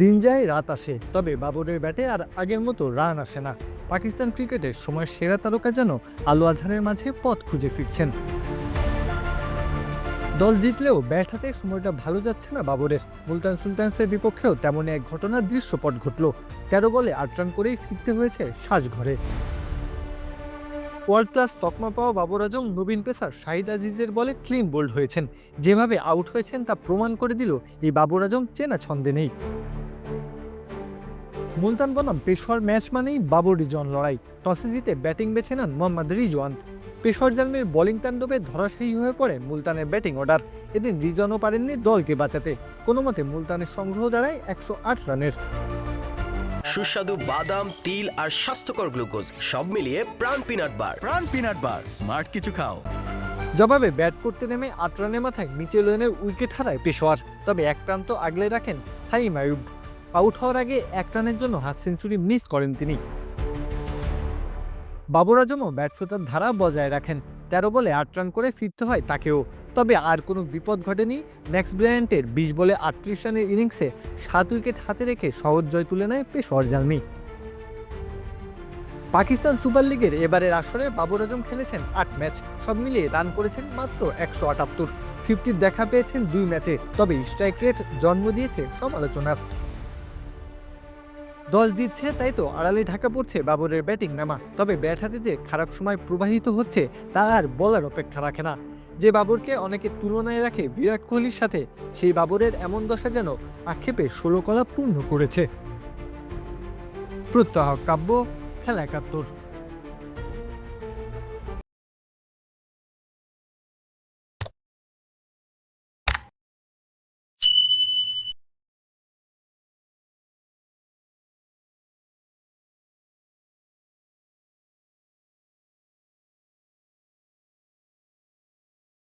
দিন যায়, রাত আসে। তবে বাবরের ব্যাটে আর আগের মতো রান আসে না। পাকিস্তান ক্রিকেটের সময় সেরা তারকা যেন আলো আধারের মাঝে পথ খুঁজে ফিরছেন। দল জিতলেও ব্যাট হাতে সময়টা ভালো যাচ্ছে না বাবরের। মুলতান সুলতানসের বিপক্ষেও তেমন এক ঘটনার দৃশ্যপট ঘটল। তেরো বলে আট রান করেই ফিরতে হয়েছে সাজঘরে ওয়ার্ল্ড ক্লাস তকমা পাওয়া বাবর আজম, নবীন পেসার, শাহিদ আজিজের বলে ক্লিন বোল্ড হয়েছেন। যেভাবে আউট হয়েছেন তা প্রমাণ করে দিল এই বাবর আজম চেনা ছন্দে নেই। মুলতান বনাম পেশোয়ার ম্যাচ মানেই বাবর রিজন লড়াই। টসে জিতে ব্যাটিং বেছে নেন মোহাম্মদ রিজওয়ান। পেশোয়ার জালমির বোলিং তাণ্ডবে ধরাশায়ী হয়ে পড়ে মুলতানের ব্যাটিং অর্ডার। এদিন রিজনও পারেননি দলকে বাঁচাতে। কোনো মতে মুলতানের সংগ্রহ দাঁড়ায় একশো আট রানের। সুস্বাদু বাদাম তিল আর স্বাস্থ্যকর গ্লুকোজ সব মিলিয়ে প্রাণ পিনাট বার। প্রাণ পিনাট বার স্মার্ট কিছু খাও। জবাবে ব্যাট করতে নেমে আট রানের মাথায় মিচেল উইকেট হারায় পেশোয়ার। তবে এক প্রান্ত আগলে রাখেন সাইম আয়ুব। আউট হওয়ার আগে এক রানের জন্য হাফ সেঞ্চুরি মিস করেন তিনি। বাবর আজমও ব্যর্থতার ধারা বজায় রাখেন। তেরো বলে আট রান করে ফিরতে হয় তাকেও। তবে আর কোনো বিপদ ঘটেনি। ম্যাক্স ব্রায়ান্টের বিশ বলে আটত্রিশ রানের ইনিংসে সাত উইকেট হাতে রেখে সহজ জয় তুলে নেয় পেশোয়ার জালমি। পাকিস্তান সুপার লিগের এবারের আসরে বাবর আজম খেলেছেন আট ম্যাচ। সব মিলিয়ে রান করেছেন মাত্র একশো আটাত্তর। ফিফটির দেখা পেয়েছেন দুই ম্যাচে। তবে স্ট্রাইক রেট জন্ম দিয়েছে সমালোচনার। দল জিতছে, তাই তো আড়ালে ঢাকা পড়ছে বাবরের ব্যাটিং নামা। তবে ব্যাট হাতে যে খারাপ সময় প্রবাহিত হচ্ছে, তা আর বলার অপেক্ষা রাখে না। যে বাবরকে অনেকে তুলনায় রাখে বিরাট কোহলির সাথে, সেই বাবরের এমন দশা যেন আক্ষেপে ষোলো কলা পূর্ণ করেছে। প্রত্যহ কাব্য, খেলা একাত্তর।